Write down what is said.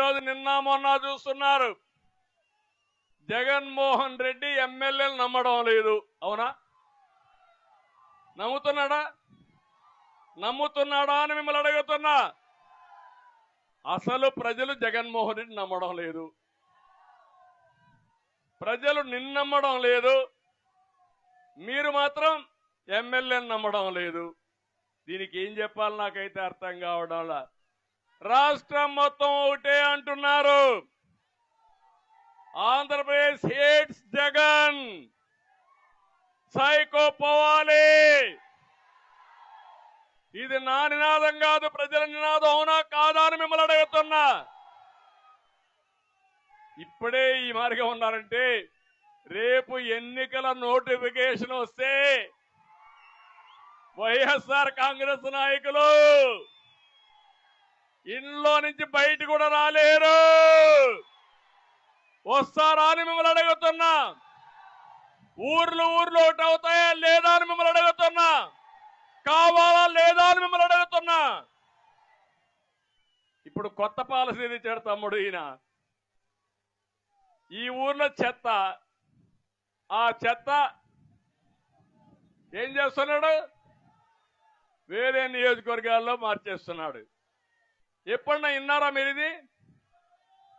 ఈరోజు నిన్న మొన్న చూస్తున్నారు. జగన్మోహన్ రెడ్డి ఎమ్మెల్యేలు నమ్మడం లేదు. అవునా? నమ్ముతున్నాడా? నమ్ముతున్నాడా అని మిమ్మల్ని అడుగుతున్నా. అసలు ప్రజలు జగన్మోహన్ రెడ్డి నమ్మడం లేదు. ప్రజలు నిన్నమ్మడం లేదు. మీరు మాత్రం ఎమ్మెల్యేని నమ్మడం లేదు. దీనికి ఏం చెప్పాలి నాకైతే అర్థం కావడంలా రాష్ట్రం మొత్తం ఒకటే అంటున్నారు. ఆంధ్రప్రదేశ్ హేట్స్ జగన్. సైకో పోవాలి. ఇది నా నినాదం కాదు ప్రజల నినాదం అవునా కాదా అని మిమ్మల్ని అడుగుతున్నా. ఇప్పుడే ఈ మార్గం ఉన్నారంటే రేపు ఎన్నికల నోటిఫికేషన్ వస్తే వైఎస్ఆర్ కాంగ్రెస్ నాయకులు ఇంట్లో నుంచి బయట కూడా రాలేరు. వస్తారా అని మిమ్మల్ని అడుగుతున్నా. ఊర్లు ఊర్లు ఒకటి అవుతాయా లేదా అని మిమ్మల్ని అడుగుతున్నా. కావాలా లేదా అని మిమ్మల్ని అడుగుతున్నా. ఇప్పుడు కొత్త పాలసీ చేడు తమ్ముడు ఈయన? ఈ ఊర్లో చెత్త. ఆ చెత్త ఏం చేస్తున్నాడు? వేరే నియోజకవర్గాల్లో మార్చేస్తున్నాడు. ఎప్పుడన్నా విన్నారా మీరు ఇది